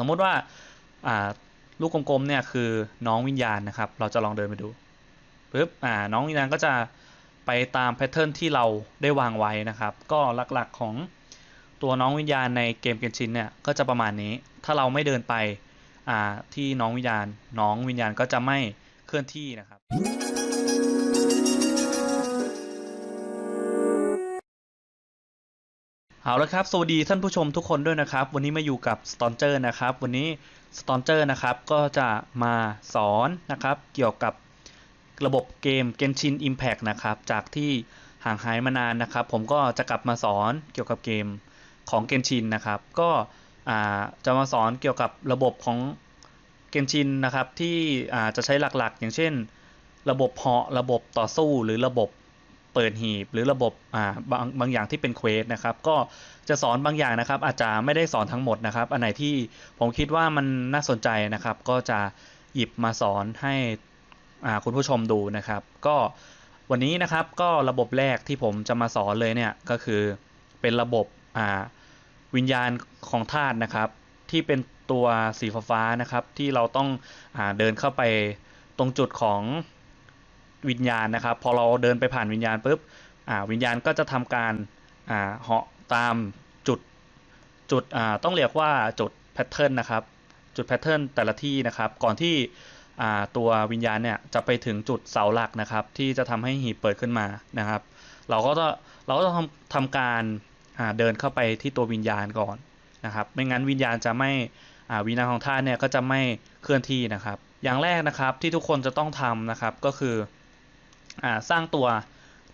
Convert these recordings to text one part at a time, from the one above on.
สมมุติว่าอ่าลูกกลมๆเนี่ยคือน้องวิญญาณนะครับ เราจะลองเดินไปดูปึ๊บอ่าน้องวิญญาณก็จะไปตามแพทเทิร์นที่เราได้วางไว้นะครับ ก็หลักๆของตัวน้องวิญญาณในเกมเกนชินเนี่ยก็จะประมาณนี้ ถ้าเราไม่เดินไปอ่าที่น้องวิญญาณ น้องวิญญาณก็จะไม่เคลื่อนที่นะครับ เอาละครับสวัสดีท่านผู้ชมทุกคนด้วยนะครับ วันนี้มาอยู่กับสตอนเจอร์นะครับ วันนี้สตอนเจอร์นะครับก็จะมาสอนนะครับเกี่ยวกับระบบเกม Genshin Impact นะครับจากที่ห่างหายมานานนะครับ ผมก็จะกลับมาสอนเกี่ยวกับเกมของ Genshin นะครับ ก็จะมาสอนเกี่ยวกับระบบของ Genshin นะครับที่จะใช้หลักๆ อย่างเช่น ระบบเหาะระบบต่อสู้หรือระบบ เปิดหีบหรือระบบอ่าบางบางอย่างที่เป็นเควสนะครับ ก็จะสอนบางอย่างนะครับ อาจจะไม่ได้สอนทั้งหมดนะครับ อันไหนที่ผมคิดว่ามันน่าสนใจนะครับ ก็จะหยิบมาสอนให้อ่าคุณผู้ชมดูนะครับ ก็วันนี้นะครับก็ระบบแรกที่ผมจะมาสอนเลยเนี่ยก็คือเป็นระบบอ่าวิญญาณของธาตุนะครับ ที่เป็นตัวสีฟ้าๆนะครับ ที่เราต้องอเดินเข้าไปตรงจุดของ วิญญาณนะครับ พอเราเดินไปผ่านวิญญาณปุ๊บวิญญาณก็จะทำการเหาะตามจุดจุดต้องเรียกว่าจุดแพทเทิร์นนะครับ จุดแพทเทิร์นแต่ละที่นะครับ ก่อนที่ตัววิญญาณเนี่ยจะไปถึงจุดเสาหลักนะครับ ที่จะทำให้หีบเปิดขึ้นมานะครับ เราก็ต้องเราก็ต้องทำทำการเดินเข้าไปที่ตัววิญญาณก่อนนะครับ ไม่งั้นวิญญาณจะไม่วิญญาณของท่านเนี่ยก็จะไม่เคลื่อนที่นะครับ อย่างแรกนะครับที่ทุกคนจะต้องทำนะครับก็คือ สร้างตัว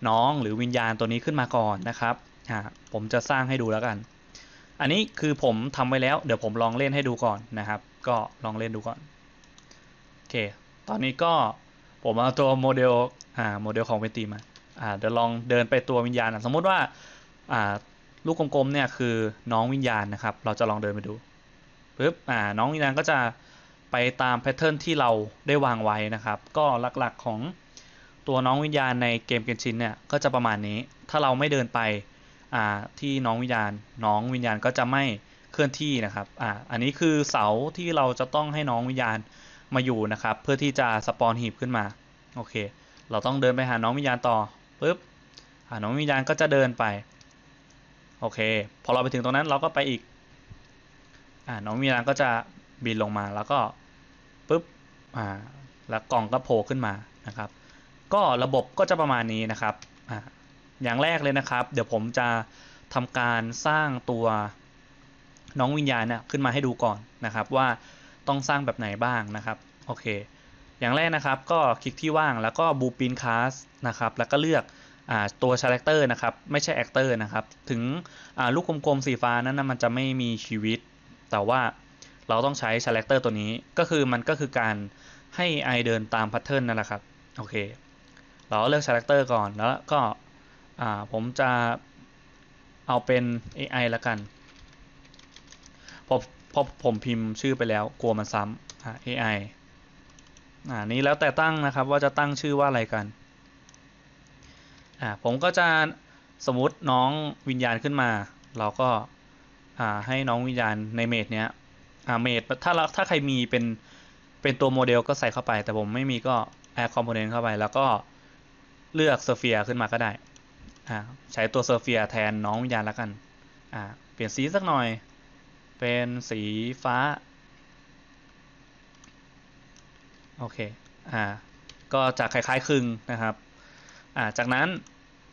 น้องหรือวิญญาณตัวนี้ขึ้นมาก่อนนะครับผมจะสร้างให้ดูแล้วกัน อันนี้คือผมทำไว้แล้ว เดี๋ยวผมลองเล่นให้ดูก่อนนะครับ ก็ลองเล่นดูก่อนโอเค ตอนนี้ก็ผมเอาตัวโมเดลโมเดลของเวนตีมาาเดี๋ยวลองเดินไปตัววิญญาณอะสมมติว่าาลูกกลมๆเนี่ยคือน้องวิญญาณนะครับ เราจะลองเดินไปดูปึ๊บน้องวิญญาณก็จะไปตามแพทเทิร์นที่เราได้วางไว้นะครับ ก็หลักๆของ ตัวน้องวิญญาณในเกมเกนชินเนี่ยก็จะประมาณนี้ ถ้าเราไม่เดินไปอ่าที่น้องวิญญาณ น้องวิญญาณก็จะไม่เคลื่อนที่นะครับอ่าอันนี้คือเสาที่เราจะต้องให้น้องวิญญาณมาอยู่นะครับ เพื่อที่จะสปอนหีบขึ้นมา โอเค เราต้องเดินไปหาน้องวิญญาณต่อปึ๊บน้องวิญญาณก็จะเดินไป โอเค พอเราไปถึงตรงนั้นเราก็ไปอีกอ่าน้องวิญญาณก็จะบินลงมาแล้วก็ปึ๊บ อ่า แล้วกล่องก็โผล่ขึ้นมานะครับ ก็ระบบก็จะประมาณนี้นะครับอย่างแรกเลยนะครับ เดี๋ยวผมจะทำการสร้างตัวน้องวิญญาณนี่ยขึ้นมาให้ดูก่อนนะครับ ว่าต้องสร้างแบบไหนบ้างนะครับโอเค อย่างแรกนะครับก็คลิกที่ว่างแล้วก็บูปินคาสนะครับแล้วก็เลือกอตัวชาแรคเตอร์นะครับไม่ใช่แอคเตอร์นะครับถึงลูกกลมๆสีฟ้านั้นนะมันจะไม่มีชีวิต แต่ว่าเราต้องใช้ชาแรคเตอร์ตัวนี้ก็คือมันก็คือการให้ไอเดินตามแพทเทิร์นนั่นแหละครับโอเค เราเลือกชาแรคเตอร์ก่อนแล้วก็ผมจะเอาเป็น AI ละกันพอพอผมพิมพ์ชื่อไปแล้วกลัวมันซ้ำ AI อ่านี้แล้วแต่ตั้งนะครับว่าจะตั้งชื่อว่าอะไรกันอ่าผมก็จะสมมติน้องวิญญาณขึ้นมา เราก็อ่าให้น้องวิญญาณในเมดเนี้ยอ่าเมดถ้าเราถ้าใครมีเป็นเป็นตัวโมเดลก็ใส่เข้าไป แต่ผมไม่มีก็ add component เข้าไป แล้วก็ เลือกเซอร์เฟียขึ้นมาก็ได้อ่าใช้ตัวเซอร์เฟียแทนน้องวิญญาณแล้วกันอ่าเปลี่ยนสีสักหน่อย เป็นสีฟ้า โอเคอ่าก็จะคล้ายๆคลึงนะครับอ่าจากนั้น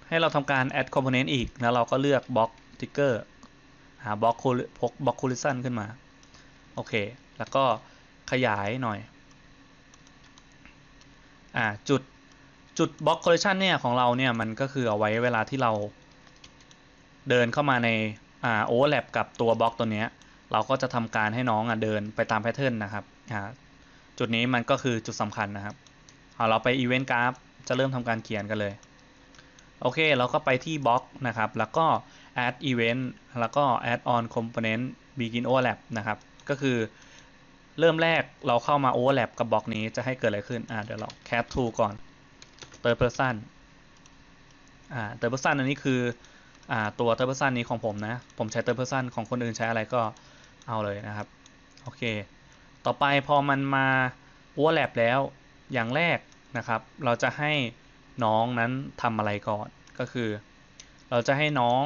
ให้เราทำการ add component อีก แล้วเราก็เลือก block trigger หา block พก block collision ขึ้นมา โอเค แล้วก็ขยายหน่อยอ่าจุด จุด block collision เนี่ยของเราเนี่ยมันก็คือเอาไว้เวลาที่เราเดินเข้ามาในอ่า overlap กับตัวบล็อกตัวเนี้ยเราก็จะทำการให้น้องอะเดินไปตามแพทเทิร์นนะครับอ่าจุดนี้มันก็คือจุดสำคัญนะครับเอาเราไปอีเวนต์กราฟจะเริ่มทำการเขียนกันเลยโอเคเราก็ไปที่บล็อกนะครับ แล้วก็ add event แล้วก็ add on component begin overlap นะครับ ก็คือเริ่มแรกเราเข้ามา overlap กับบล็อกนี้จะให้เกิดอะไรขึ้นอ่าเดี๋ยวเรา cat to ก่อน third person อ่า third person อันนี้คืออ่าตัว third person นี้ของผมนะ ผมใช้ third person ของคนอื่นใช้อะไรก็เอาเลยนะครับ โอเค ต่อไปพอมันมา overlap แล้วอย่างแรกนะครับ เราจะให้น้องนั้นทำอะไรก่อน ก็คือ เราจะให้น้อง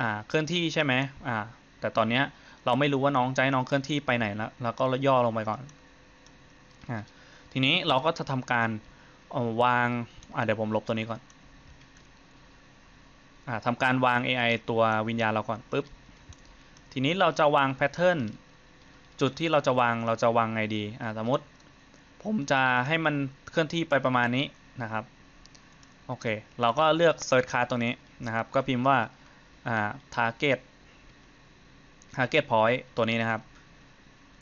อ่าเคลื่อนที่ใช่ไหมอ่าแต่ตอนเนี้ยเราไม่รู้ว่าน้องจะให้น้องเคลื่อนที่ไปไหนแล้ว แล้วก็ย่อลงไปก่อนอ่าทีนี้เราก็จะทำการ วางอ่าเดี๋ยวผมลบตัวนี้ก่อนอ่าทำการวาง AI ตัววิญญาณเราก่อนปุ๊บทีนี้เราจะวางแพทเทิร์นจุดที่เราจะวางเราจะวางไงดีอ่าสมมติ ผมจะให้มันเคลื่อนที่ไปประมาณนี้นะครับโอเค เราก็เลือก Search Card ตรงนี้นะครับ ก็พิมพ์ว่าอ่า Target Target Point ตัวนี้นะครับ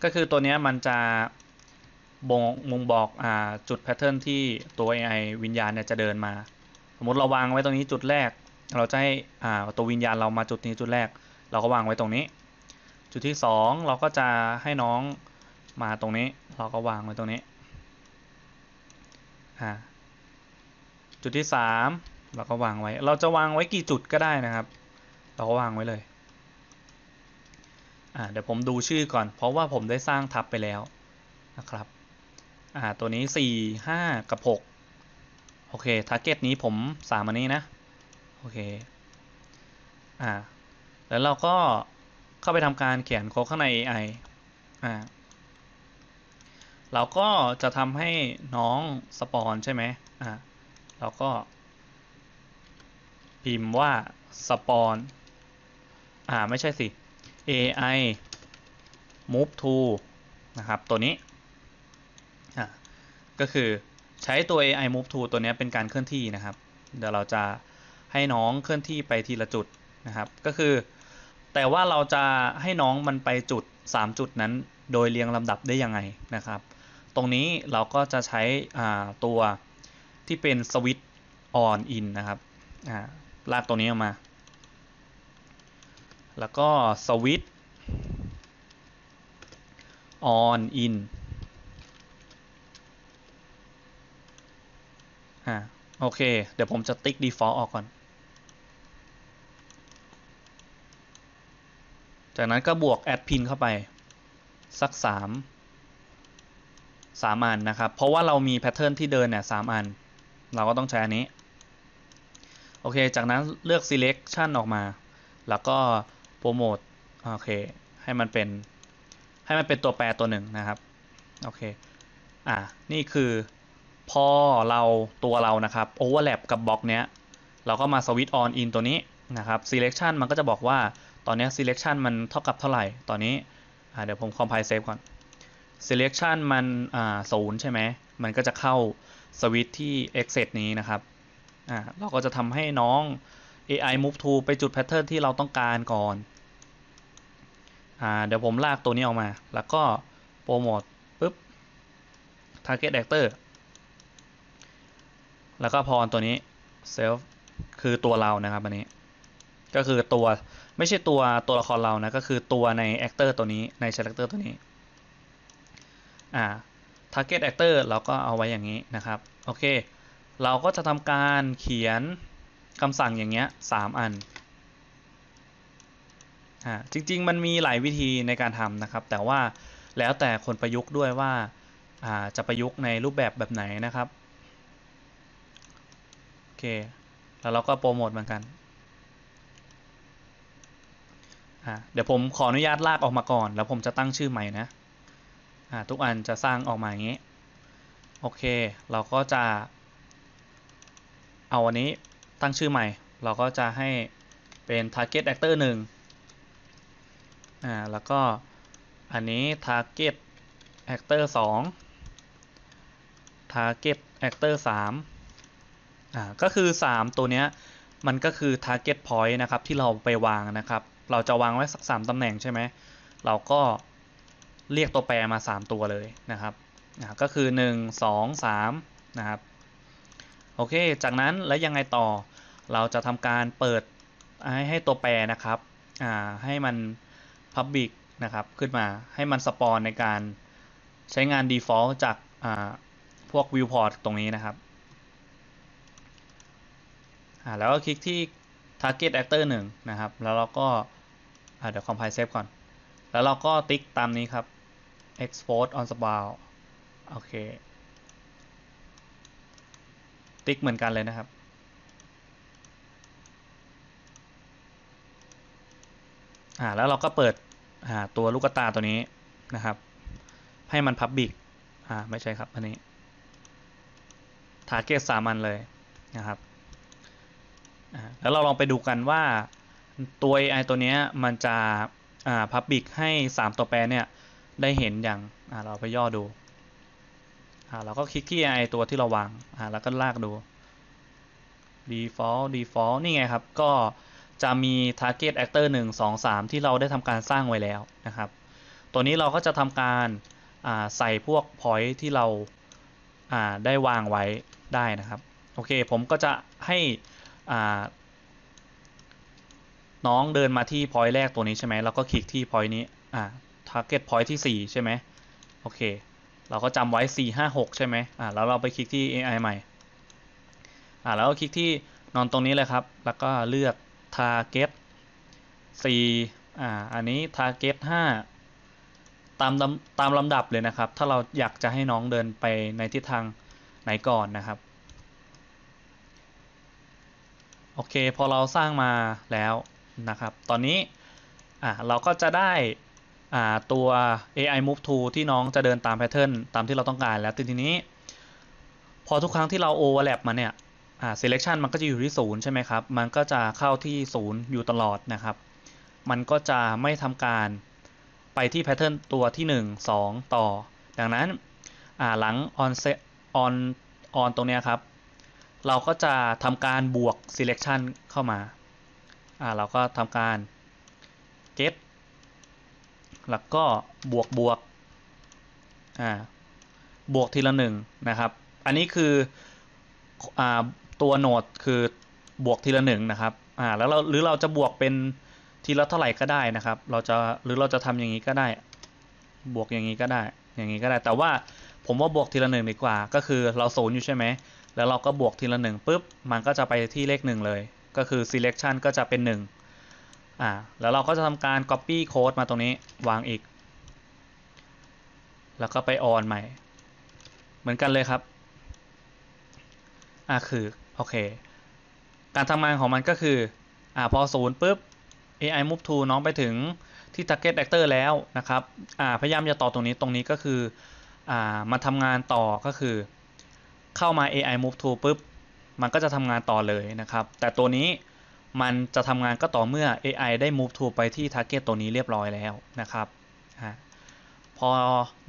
ก็คือตัวนี้มันจะ บ่งมงบอกอ่าจุดแพทเทิร์นที่ตัว AI วิญญาณเนี่ยจะเดินมา สมมติเราวางไว้ตรงนี้จุดแรก เราจะให้อ่าตัววิญญาณเรามาจุดนี้จุดแรก เราก็วางไว้ตรงนี้ จุดที่ 2 เราก็จะให้น้องมาตรงนี้ เราก็วางไว้ตรงนี้อ่าจุดที่ 3 เราก็วางไว้ เราจะวางไว้กี่จุดก็ได้นะครับ เราก็วางไว้เลยอ่าเดี๋ยวผมดูชื่อก่อน เพราะว่าผมได้สร้างทับไปแล้วนะครับ อ่า ตัวนี้4 5กับ6โอเคทาร์เก็ตนี้ผม3อันนี้นะ โอเค อ่า แล้วเราก็เข้าไปทำการเขียนโค้ดข้างใน AI อ่า เราก็จะทำให้น้องสปอนใช่ไหมอ่า เราก็ พิมพ์ว่าสปอน อ่า ไม่ใช่สิ AI move to นะครับ ตัวนี้ ก็คือใช้ตัว AI move to ตัวนี้เป็นการเคลื่อนที่นะครับ เดี๋ยวเราจะให้น้องเคลื่อนที่ไปทีละจุดนะครับ ก็คือ แต่ว่าเราจะให้น้องมันไปจุด 3 จุดนั้น โดยเรียงลำดับได้ยังไงนะครับ ตรงนี้เราก็จะใช้ตัวที่เป็นสวิตช์ on in นะครับลากตัวนี้ออกมา แล้วก็สวิตช์ on in อ่าโอเค เดี๋ยวผมจะติ๊ก default ออกก่อน จากนั้นก็บวก add pin เข้าไป สัก 3 3 อันนะครับ เพราะว่าเรามีแพทเทิร์นที่เดินเนี่ย3อัน เราก็ต้องใช้อันนี้ โอเค จากนั้นเลือก selection ออกมา แล้วก็โปรโมทโอเค ให้มันเป็น ให้มันเป็นตัวแปรตัวหนึ่งนะครับ โอเค อ่า นี่คือ พอเราตัวเรานะครับ overlap กับบล็อกเนี้ย เราก็มา switch on in ตัวนี้นะครับ selection มันก็จะบอกว่าตอนนี้ selection มันเท่ากับเท่าไหร่ ตอนนี้เดี๋ยวผม compile save ก่อน selection มันศูนย์ใช่ไหม มันก็จะเข้าสวิตที่ exit นี้นะครับเราก็จะทำให้น้อง AI move to ไปจุด pattern ที่เราต้องการก่อนอเดี๋ยวผมลากตัวนี้ออกมา แล้วก็โปรโมทปุ๊บ target actor แล้วก็พรตัวนี้ self คือตัวเรานะครับอันนี้ ก็คือตัวไม่ใช่ตัวตัวละครเรานะ ก็คือตัวใน actor ตัวนี้ใน character ตัวนี้ อ่า target actor เราก็เอาไว้อย่างนี้นะครับ โอเค เราก็จะทำการเขียนคำสั่งอย่างเงี้ยสามอันอ่าจริง ๆ มันมีหลายวิธีในการทำนะครับ แต่ว่าแล้วแต่คนประยุกต์ด้วยว่าอ่าจะประยุกต์ในรูปแบบแบบไหนนะครับ เค แล้วเราก็โปรโมทเหมือนกันเดี๋ยวผมขออนุญาตลากออกมาก่อน แล้วผมจะตั้งชื่อใหม่นะทุกอันจะสร้างออกมาอย่างนี้ โอเค เราก็จะ เอาอันนี้ตั้งชื่อใหม่ เราก็จะให้เป็น target actor 1อ่า แล้วก็อันนี้ target actor 2 target actor 3 อ่าก็คือ 3 ตัวเนี้ยมันก็คือ target point นะครับที่เราไปวางนะครับ เราจะวางไว้สัก 3ตำแหน่งใช่ไหมเราก็เรียกตัวแปรมา 3 ตัวเลยนะครับอ่าก็คือ 1 2 3 นะครับ โอเค จากนั้นแล้วยังไงต่อ เราจะทำการเปิดให้ให้ตัวแปรนะครับ อ่า ให้มัน Public นะครับ ขึ้นมา ให้มันสปอนในการใช้งาน Default จาก อ่า พวก Viewport ตรงนี้นะครับ อ่าแล้วก็คลิกที่ Target Actor 1 นะครับ แล้วเราก็เดี๋ยว Compile Save ก่อน แล้วเราก็ติ๊กตามนี้ครับ export on spawn โอเค ติ๊กเหมือนกันเลยนะครับ อ่า แล้วเราก็เปิด อ่า ตัวลูกตาตัวนี้นะครับ ให้มัน Public อ่า ไม่ใช่ครับ อันนี้ Target สามัญเลยนะครับ แล้วเราลองไปดูกันว่าตัว AI ตัวเนี้ยมันจะอ่า Public ให้ 3 ตัวแปรเนี่ย ได้เห็นอย่างเราไปย่อดูอเราก็คลิกที่ AI ตัวที่เราวางแล้วก็ลากดู default default นี่ไงครับ ก็จะมี target actor 1 2 3 ที่เราได้ทำการสร้างไว้แล้วนะครับ ตัวนี้เราก็จะทำการใส่พวก point ที่เราได้วางไว้ได้นะครับ โอเค ผมก็จะให้ น้องเดินมาที่ point แรกตัวนี้ใช่ไหมเราก็คลิกที่ point นี้ target point ที่ 4 ใช่ไหมโอเค เราก็จำไว้ 4 5 6 ใช่ไหมอ่าแล้วเราไปคลิกที่ AI ใหม่อ่าแล้วก็คลิกที่นอนตรงนี้เลยครับ แล้วก็เลือก target 4อ่าอันนี้ target 5 ตามตามลำดับเลยนะครับ ถ้าเราอยากจะให้น้องเดินไปในทิศทางไหนก่อนนะครับ โอเค พอเราสร้างมาแล้วนะครับ ตอนนี้เราก็จะได้ตัว AI move to ที่น้องจะเดินตามแพทเทิร์นตามที่เราต้องการแล้วทีนี้ พอทุกครั้งที่เรา overlap มาเนี่ยอ่า selection มันก็จะอยู่ที่ศูนย์ใช่ไหมครับ มันก็จะเข้าที่ศูนย์อยู่ตลอดนะครับ มันก็จะไม่ทำการไปที่ pattern ตัวที่ 1 2 ต่อ ดังนั้นอ่าหลัง on set on on ตรงนี้ครับ เราก็จะทำการบวก selection เข้ามาอ่าเราก็ทำการ get แล้วก็บวกบวกอ่าบวกทีละหนึ่งนะครับ อันนี้คืออ่าตัวโหนดคือบวกทีละหนึ่งนะครับอ่าแล้วเราหรือเราจะบวกเป็นทีละเท่าไหร่ก็ได้นะครับ เราจะหรือเราจะทำอย่างนี้ก็ได้ บวกอย่างนี้ก็ได้ อย่างนี้ก็ได้ แต่ว่าผมว่าบวกทีละหนึ่งดีกว่า ก็คือเราศูนย์อยู่ใช่ไหม แล้วเราก็บวกทีละหนึ่งปุ๊บ มันก็จะไปที่เลขหนึ่งเลย ก็คือ selection ก็จะเป็นหนึ่งอ่า แล้วเราก็จะทำการ copy code มาตรงนี้ วางอีก แล้วก็ไป on ใหม่ เหมือนกันเลยครับ อ่าคือ โอเค การทำงานของมันก็คือ อ่า พอศูนย์ปุ๊บ AI move to น้องไปถึงที่ target actor แล้วนะครับ อ่า พยายามจะต่อตรงนี้ ตรงนี้ก็คือ อ่า มาทำงานต่อก็คือ เข้ามา AI move to ปุ๊บ มันก็จะทำงานต่อเลยนะครับ แต่ตัวนี้มันจะทำงานก็ต่อเมื่อ AI ได้ move to ไปที่ target ตัวนี้เรียบร้อยแล้วนะครับ พอ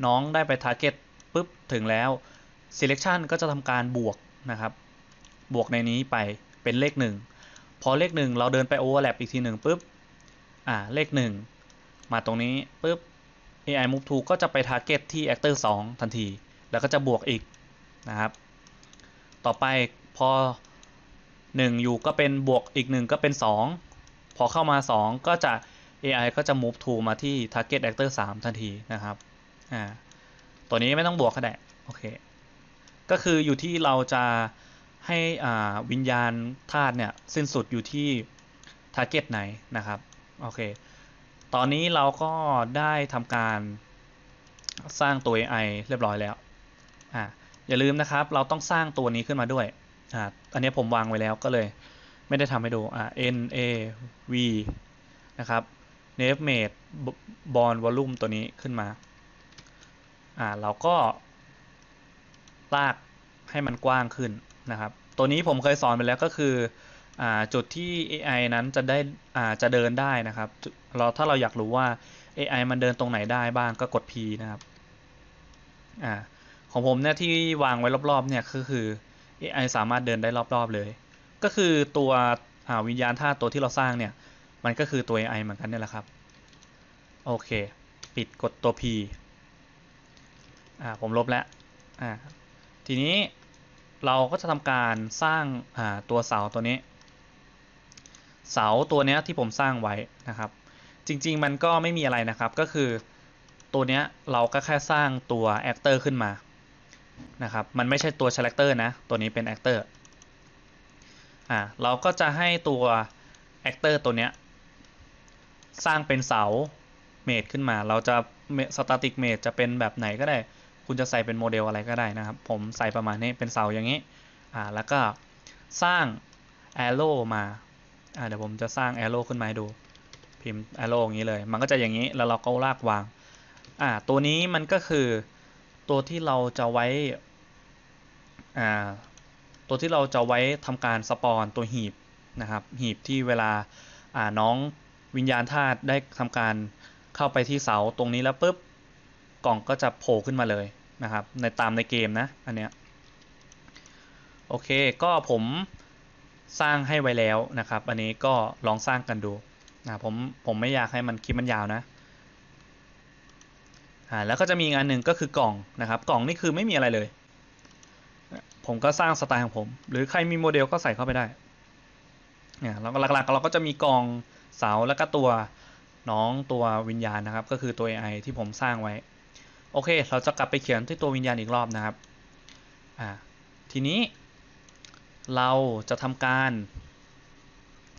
น้องได้ไป target ปุ๊บ ถึงแล้ว selection ก็จะทำการบวกนะครับ บวกในนี้ไปเป็นเลขหนึ่งพอเลขหนึ่งเราเดินไป overlap อีกทีหนึ่งปุ๊บ อ่า เลขหนึ่งมาตรงนี้ปุ๊บ AI move to ก็จะไป target ที่ actor 2 ทันที แล้วก็จะบวกอีกนะครับ ต่อไปพอ 1 อยู่ก็เป็นบวกอีก 1 ก็เป็น 2 พอเข้ามา 2 ก็จะ AI ก็จะ move to มาที่ target actor 3 ทันทีนะครับอ่าตัวนี้ไม่ต้องบวกก็ได้โอเคก็คืออยู่ที่เราจะให้อ่าวิญญาณธาตุเนี่ยสิ้นสุดอยู่ที่ทาร์เก็ตไหนนะครับโอเคตอนนี้เราก็ได้ทำการสร้างตัว AI เรียบร้อยแล้วอ่า อย่าลืมนะครับ เราต้องสร้างตัวนี้ขึ้นมาด้วยอ่าอันนี้ผมวางไว้แล้วก็เลย ไม่ได้ทำให้ดูอ่า N A V นะครับ Nave Made Bond Volume ตัวนี้ขึ้นมาอ่าเราก็ ลากให้มันกว้างขึ้นนะครับ ตัวนี้ผมเคยสอนไปแล้วก็คืออจุดที่ AI นั้นจะได้จะเดินได้นะครับ เราถ้าเราอยากรู้ว่า AI มันเดินตรงไหนได้บ้างก็กด P นะครับอ่า ของผมเนี่ยที่วางไว้รอบๆเนี่ยก็คือ AI สามารถเดินได้รอบๆเลย ก็คือตัววิญญาณธาตุตัวที่เราสร้างเนี่ย มันก็คือตัว AI เหมือนกันนี่แหละครับ โอเค ปิดกดตัว P อ่าผมลบแล้วอ่าทีนี้เราก็จะทำการสร้างตัวเสาตัวนี้ เสาตัวนี้ที่ผมสร้างไว้นะครับ จริง ๆ มันก็ไม่มีอะไรนะครับ ก็คือตัวนี้เราก็แค่สร้างตัวแอคเตอร์ขึ้นมา นะครับ มันไม่ใช่ตัวชาแรคเตอร์นะ ตัวนี้เป็นแอคเตอร์อ่า เราก็จะให้ตัวแอคเตอร์ตัวนี้สร้างเป็นเสาเมดขึ้นมา เราจะสแตติกเม e จะเป็นแบบไหนก็ได้ คุณจะใส่เป็นโมเดลอะไรก็ได้นะครับ ผมใส่ประมาณนี้เป็นเสาอย่างนี้ อ่า แล้วก็สร้าง arrow มา อ่า เดี๋ยวผมจะสร้าง arrow ขึ้นมาให้ดู พิมพ์ arrow อย่างนี้เลย มันก็จะอย่างนี้ แล้วเราก็ลากวาง อ่า ตัวนี้มันก็คือ ตัวที่เราจะไว้อ่าตัวที่เราจะไว้ทำการสปอนตัวหีบนะครับหีบที่เวลาอ่าน้องวิญญาณธาตุได้ทำการเข้าไปที่เสาตรงนี้แล้วปุ๊บกล่องก็จะโผล่ขึ้นมาเลยนะครับ ในตามในเกมนะอันเนี้ยโอเคก็ผมสร้างให้ไว้แล้วนะครับ อันนี้ก็ลองสร้างกันดูนะผมผมไม่อยากให้มันคลิปมันยาวนะ อ่าแล้วก็จะมีงานหนึ่งก็คือกล่องนะครับ กล่องนี่คือไม่มีอะไรเลย ผมก็สร้างสไตล์ของผม หรือใครมีโมเดลก็ใส่เข้าไปได้เนี่ยแล้วหลักๆ เราก็จะมีกล่องเสาแล้วก็ตัวน้องตัววิญญาณนะครับ ก็คือตัว AI ที่ผมสร้างไว้ โอเค เราจะกลับไปเขียนที่ตัววิญญาณอีกรอบนะครับอ่าทีนี้เราจะทำการ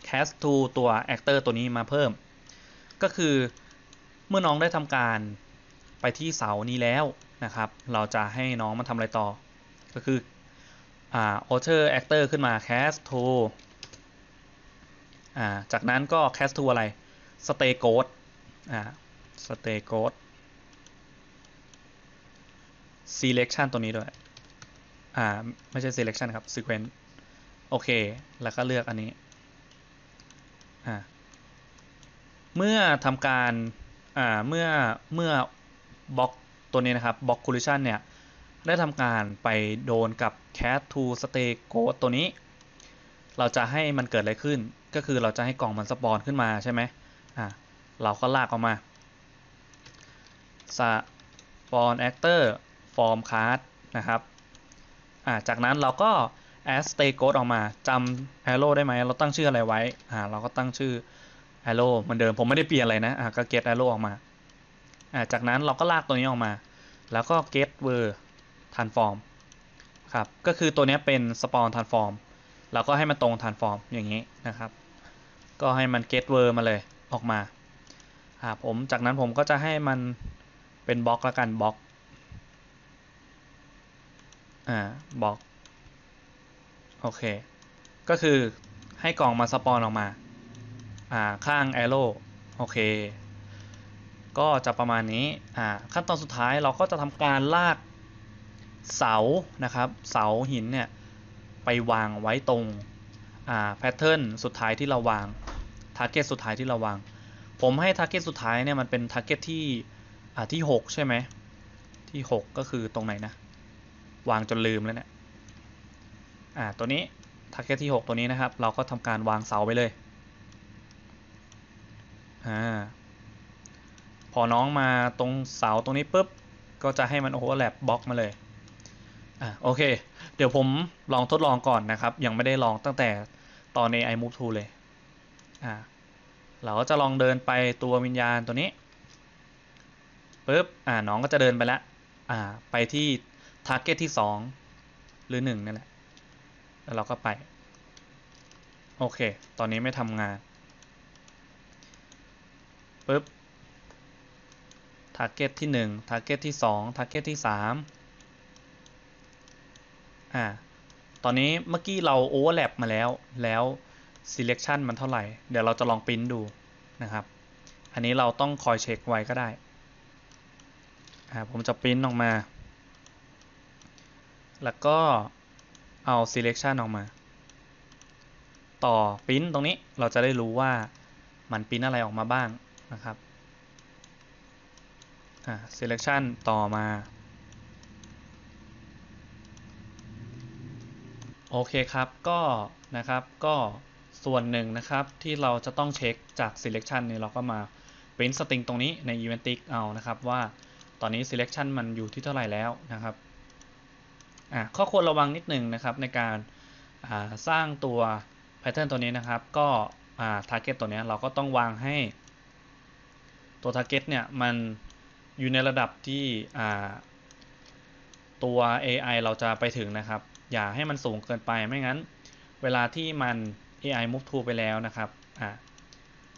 cast to ตัว actor ตัวนี้มาเพิ่ม ก็คือเมื่อน้องได้ทำการ ไปที่เสานี้แล้วนะครับ เราจะให้น้องมาทำอะไรต่อ ก็คืออ่า alter actor ขึ้นมา cast to อ่า จากนั้นก็ cast to อะไร stay ghost อ่า stay ghost selection ตัวนี้ด้วย อ่า ไม่ใช่ selection ครับ sequence โอเค แล้วก็เลือกอันนี้ อ่า เมื่อทำการ อ่า เมื่อ เมื่อ บล็อกตัวนี้นะครับบล็อก collision เนี่ยได้ทำการไปโดนกับ cat to stay g o ตัวนี้ เราจะให้มันเกิดอะไรขึ้น ก็คือเราจะให้กล่องมันสปอนขึ้นมาใช่ไหมอ่าเราก็ลากออกมาสปอน actor form card นะครับอ่าจากนั้นเราก็ add stay g o ออกมาจำ arrow ได้ไหม เราตั้งชื่ออะไรไว้อ่าเราก็ตั้งชื่อ arrow เหมือนเดิมผมไม่ได้เปลี่ยนอะไรนะอ่าก็ get arrow ออกมา จากนั้นเราก็ลากตัวนี้ออกมา แล้วก็ get ver transform ครับ ก็คือตัวนี้เป็น spawn transform เราก็ให้มันตรง transform อย่างนี้นะครับ ก็ให้มัน get ver มาเลยออกมาอ่าผม จากนั้นผมก็จะให้มันเป็นบล็อกละกันบล็อก อ่าบล็อก โอเค ก็คือให้กล่องมาสปอนออกมา อ่า ข้าง arrow โอเค ก็จะประมาณนี้อ่าขั้นตอนสุดท้ายเราก็จะทำการลากเสานะครับ เสาหินเนี่ยไปวางไว้ตรงอ่าแพทเทิร์นสุดท้ายที่เราวางทาร์เก็ตสุดท้ายที่เราวาง ผมให้ทาร์เก็ตสุดท้ายเนี่ยมันเป็นทาร์เก็ตที่อ่าที่ 6 ใช่ไหมที่ 6 ก็คือตรงไหนนะ วางจนลืมแล้วเนี่ยอ่าตัวนี้ทาร์เก็ตที่ 6 ตัวนี้นะครับ เราก็ทำการวางเสาไปเลยอ่า พอน้องมาตรงเสาตรงนี้ปุ๊บ ก็จะให้มันโอเวอร์แลปบล็อกมาเลยอ่าโอเค เดี๋ยวผมลองทดลองก่อนนะครับ ยังไม่ได้ลองตั้งแต่ตอนใน i move to เลยอ่าเราก็จะลองเดินไปตัววิญญาณตัวนี้ปุ๊บอ่าน้องก็จะเดินไปแล้วอ่าไปที่ target ที่ 2 หรือ 1 นั่นแหละ แล้วเราก็ไป โอเค ตอนนี้ไม่ทำงานปุ๊บ target ที่1 target ที่2 target ที่3อ่าตอนนี้เมื่อกี้เรา overlap มาแล้วแล้ว selection มันเท่าไหร่ เดี๋ยวเราจะลองปริ้นดูนะครับ อันนี้เราต้องคอยเช็คไว้ก็ได้อ่าผมจะปริ้นออกมา แล้วก็เอา selection ออกมา ต่อปริ้นตรงนี้เราจะได้รู้ว่ามันปริ้นอะไรออกมาบ้างนะครับ selection ต่อมา โอเคครับ ก็นะครับ ก็ส่วนหนึ่งนะครับที่เราจะต้องเช็คจาก selection เนี่ยเราก็มา print string ตรงนี้ใน eventic เอานะครับว่าตอนนี้ selection มันอยู่ที่เท่าไหร่แล้วนะครับอ่าข้อควรระวังนิดหนึ่งนะครับในการสร้างตัว pattern ตัวนี้นะครับ ก็ target ตัวนี้เราก็ต้องวางให้ตัว target เนี่ยมัน อยู่ในระดับที่ตัว AI เราจะไปถึงนะครับ อย่าให้มันสูงเกินไปไม่งั้น เวลาที่มัน AI move to ไปแล้วนะครับ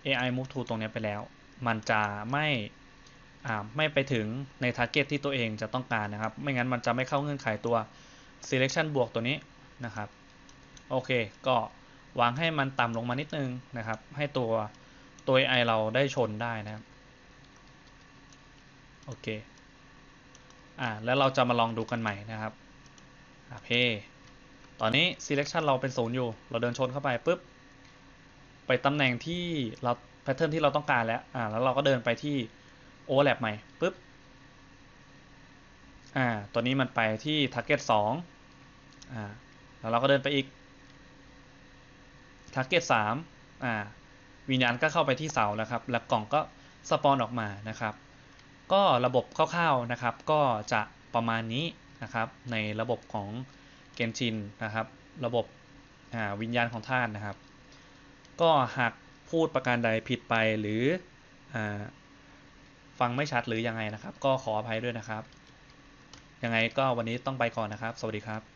AI move to ตรงนี้ไปแล้ว มันจะไม่ไม่ไปถึงในทาร์เกตที่ตัวเองจะต้องการนะครับ ไม่งั้นมันจะไม่เข้าเงื่อนไขตัว selection บวกตัวนี้นะครับ โอเค ก็วางให้มันต่ำลงมานิดนึงนะครับ ให้ตัวตัว AI เราได้ชนได้นะครับ โอเคอ่าแล้วเราจะมาลองดูกันใหม่นะครับโอเคตอนนี้ selection เราเป็นศูนย์อยู่ เราเดินชนเข้าไปปุ๊บ ไปตำแหน่งที่เรา pattern ที่เราต้องการแล้ว อ่า แล้วเราก็เดินไปที่ overlap ใหม่ปุ๊บ อ่า ตัวนี้มันไปที่ target 2อ่า แล้วเราก็เดินไปอีก target 3อ่า วิญญาณก็เข้าไปที่เสาแล้วครับ แล้วกล่องก็สปอนออกมานะครับ ก็ระบบคร่าวๆนะครับ ก็จะประมาณนี้นะครับ ในระบบของเกนชินนะครับ ระบบวิญญาณของท่านนะครับ ก็หากพูดประการใดผิดไปหรืออฟังไม่ชัดหรือยังไงนะครับ ก็ขออภัยด้วยนะครับ ยังไงก็วันนี้ต้องไปก่อนนะครับ สวัสดีครับ